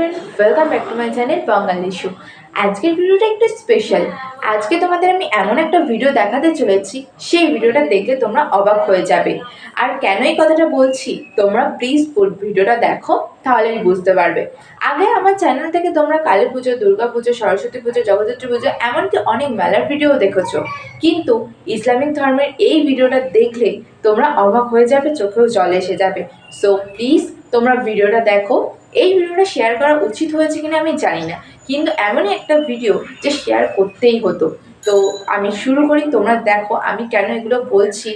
Children welcome back to my channel Bangali show আজকের ভিডিওটা একটু স্পেশাল আজকে তোমাদের আমি এমন একটা ভিডিও দেখাতে চলেছি, সেই ভিডিওটা দেখলে তোমরা অবাক হয়ে যাবে। আর কেন এই কথাটা বলছি? তোমরা প্লিজ ভিডিওটা দেখো তাহলে আমি বুঝতে পারবে। আগে আমার চ্যানেল থেকে তোমরা কালী পুজো, দুর্গা পুজো, সরস্বতী পুজো, জগদ্ধাত্রী পুজো, এমনকি অনেক মেলার ভিডিও দেখেছ। কিন্তু ইসলামিক ধর্মের এই ভিডিওটা দেখলে তোমরা অবাক হয়ে যাবে, চোখেও জল এসে যাবে। সো প্লিজ তোমরা ভিডিওটা দেখো এই ভিডিওটা শেয়ার করা উচিত হয়েছে কিনা আমি জানি না। কিন্তু এমনই একটা ভিডিও যে শেয়ার করতেই হতো। তো আমি শুরু করি, তোমরা দেখো আমি কেন এগুলো বলছি।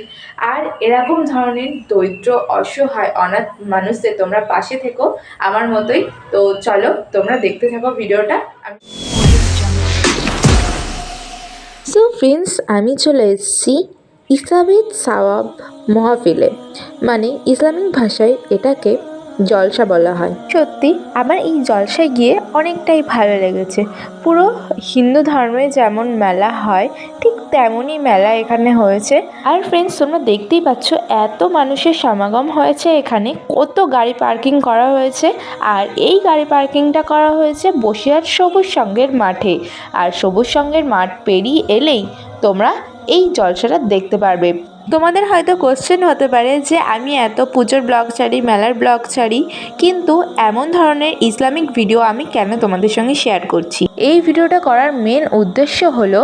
আর এরকম ধরনের দরিদ্র, অসহায়, অনাথ মানুষদের তোমরা পাশে থেকো আমার মতোই। তো চলো, তোমরা দেখতে থাকো ভিডিওটা। আমি সো ফ্রেন্ডস আমি চলে এসেছি ইসলামিক সাওয়াব মহাফিলে। মানে ইসলামিক ভাষায় এটাকে জলসা বলা হয়। সত্যি, আমার এই জলসায় গিয়ে অনেকটাই ভালো লেগেছে। পুরো হিন্দু ধর্মে যেমন মেলা হয়, ঠিক তেমনই মেলা এখানে হয়েছে। আর ফ্রেন্ডস তোমরা দেখতেই পাচ্ছ, এত মানুষের সমাগম হয়েছে এখানে। কত গাড়ি পার্কিং করা হয়েছে। আর এই গাড়ি পার্কিংটা করা হয়েছে বসিরহাট সবুজ সঙ্গের মাঠে। আর সবুজ সঙ্গের মাঠ পেরিয়ে এলেই তোমরা এই জলসাটা দেখতে পারবে। তোমাদের হয়তো কোশ্চেন হতে পারে যে আমি এত পুজোর ব্লগ ছাড়ি, মেলার ব্লগ ছাড়ি, কিন্তু এমন ধরনের ইসলামিক ভিডিও আমি কেন তোমাদের সঙ্গে শেয়ার করছি? এই ভিডিওটা করার মেন উদ্দেশ্য হলো,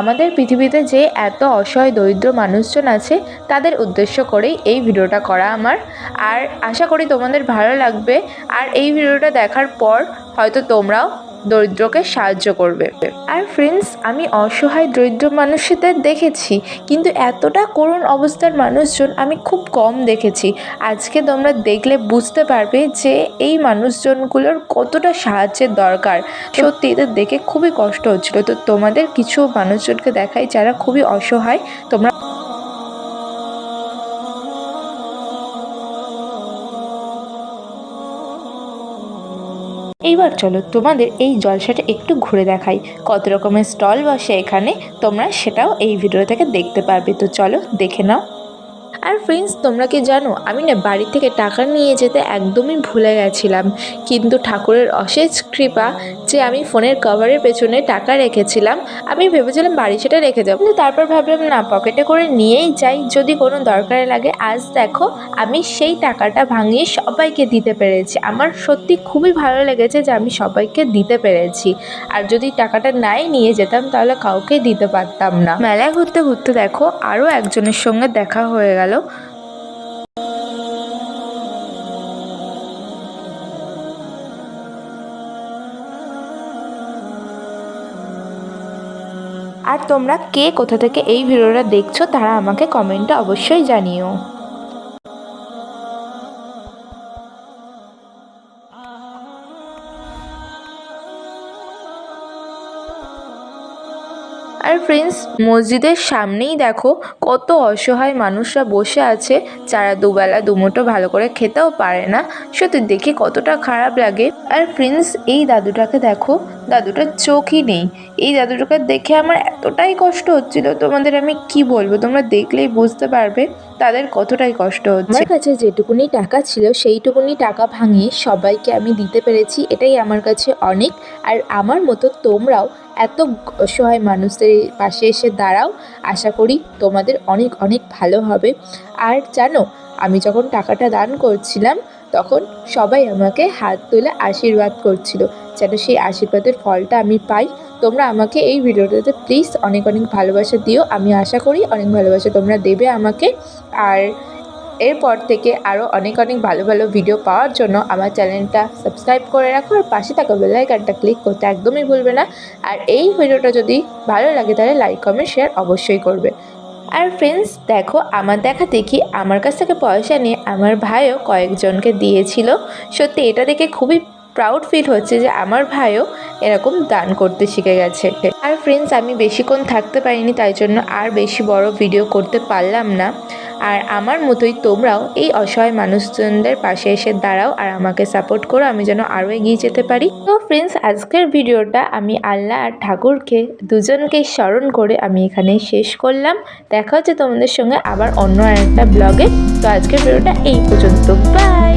আমাদের পৃথিবীতে যে এত অসহায়, দরিদ্র মানুষজন আছে, তাদের উদ্দেশ্য করেই এই ভিডিওটা করা আমার। আর আশা করি তোমাদের ভালো লাগবে। আর এই ভিডিওটা দেখার পর হয়তো তোমরাও দরিদ্রকে সাহায্য করবে। আর ফ্রেন্ডস আমি অসহায় দরিদ্র মানুষদের দেখেছি, কিন্তু এতটা করুণ অবস্থার মানুষজন আমি খুব কম দেখেছি। আজকে তোমরা দেখলে বুঝতে পারবে যে এই মানুষজনগুলোর কতটা সাহায্যের দরকার। সত্যি, এদের দেখে খুবই কষ্ট হচ্ছিল। তো তোমাদের কিছু মানুষজনকে দেখাই যারা খুবই অসহায়, তোমরা এইবার চলো তোমাদের এই জলসাটা একটু ঘুরে দেখাই। কত রকমের স্টল বসে এখানে, তোমরা সেটাও এই ভিডিও থেকে দেখতে পারবে। তো চলো দেখে নাও। আর ফ্রেন্ডস তোমরা কি জানো, আমি না বাড়ি থেকে টাকা নিয়ে যেতে একদমই ভুলে গেছিলাম। কিন্তু ঠাকুরের অশেষ কৃপা যে আমি ফোনের কভারের পেছনে টাকা রেখেছিলাম, আমি ভেবেছিলাম বাড়ি সেটা রেখে দেবো। কিন্তু তারপর ভাবলাম, না পকেটে করে নিয়েই যাই, যদি কোনো দরকারে লাগে। আজ দেখো, আমি সেই টাকাটা ভাঙিয়ে সবাইকে দিতে পেরেছি। আমার সত্যি খুবই ভালো লেগেছে যে আমি সবাইকে দিতে পেরেছি। আর যদি টাকাটা নাই নিয়ে যেতাম, তাহলে কাউকে দিতে পারতাম না। মেলায় ঘুরতে ঘুরতে দেখো, আরও একজনের সঙ্গে দেখা হয়ে গেল। আর তোমরা কে কোথা থেকে এই ভিডিওটা দেখছ তারা আমাকে কমেন্টে অবশ্যই জানিও। আর ফ্রেন্ডস মসজিদের সামনেই দেখো কত অসহায় মানুষরা বসে আছে। যারা দুবেলা, দুমুঠো ভালো করে খেতেও পারে না। সত্যি দেখে কতটা খারাপ লাগে। আর ফ্রেন্ডস এই দাদুটাকে দেখো, দাদুটার চোখই নেই। এই দাদুটাকে দেখে আমার এতটাই কষ্ট হচ্ছিল, তোমাদের আমি কি বলব? তোমরা দেখলেই বুঝতে পারবে তাদের কতটাই কষ্ট হচ্ছে। আমার কাছে যেটুকুনি টাকা ছিল, সেইটুকুনি টাকা ভাঙিয়ে সবাইকে আমি দিতে পেরেছি। এটাই আমার কাছে অনেক। আর আমার মতো তোমরাও এত অসহায় মানুষদের পাশে এসে দাঁড়াও, আশা করি তোমাদের অনেক অনেক ভালো হবে। আর জানো, আমি যখন টাকাটা দান করছিলাম, তখন সবাই আমাকে হাত তুলে আশীর্বাদ করছিল, যেন সেই আশীর্বাদের ফলটা আমি পাই। তোমরা আমাকে এই ভিডিওটাতে প্লিজ অনেক অনেক ভালোবাসা দিও। আমি আশা করি অনেক ভালোবাসা তোমরা দেবে আমাকে। আর এরপর থেকে আরও অনেক অনেক ভালো ভালো ভিডিও পাওয়ার জন্য আমার চ্যানেলটা সাবস্ক্রাইব করে রাখো আর পাশে থাকা বেলাইকানটা ক্লিক করতে একদমই ভুলবে না। আর এই ভিডিওটা যদি ভালো লাগে তাহলে লাইক কমেন্ট শেয়ার অবশ্যই করবে। আর ফ্রেন্ডস দেখো আমার দেখা দেখি আমার কাছ থেকে পয়সা নিয়ে আমার ভাইও কয়েকজনকে দিয়েছিল। সত্যি এটা দেখে খুবই প্রাউড ফিল হচ্ছে যে আমার ভাইও এরকম দান করতে শিখে গেছে। আর ফ্রেন্ডস আমি বেশিক্ষণ থাকতে পারিনি, তাই জন্য আর বেশি বড় ভিডিও করতে পারলাম না। আর আমার মতোই তোমরাও এই অসহায় মানুষজনদের পাশে এসে দাঁড়াও আর আমাকে সাপোর্ট করো, আমি যেন আরও এগিয়ে যেতে পারি। তো ফ্রেন্ডস আজকের ভিডিওটা আমি আল্লাহ আর ঠাকুরকে দুজনকে স্মরণ করে আমি এখানে শেষ করলাম। দেখা হচ্ছে তোমাদের সঙ্গে আবার অন্য আরেকটা ব্লগে তো আজকের ভিডিওটা এই পর্যন্ত। বাই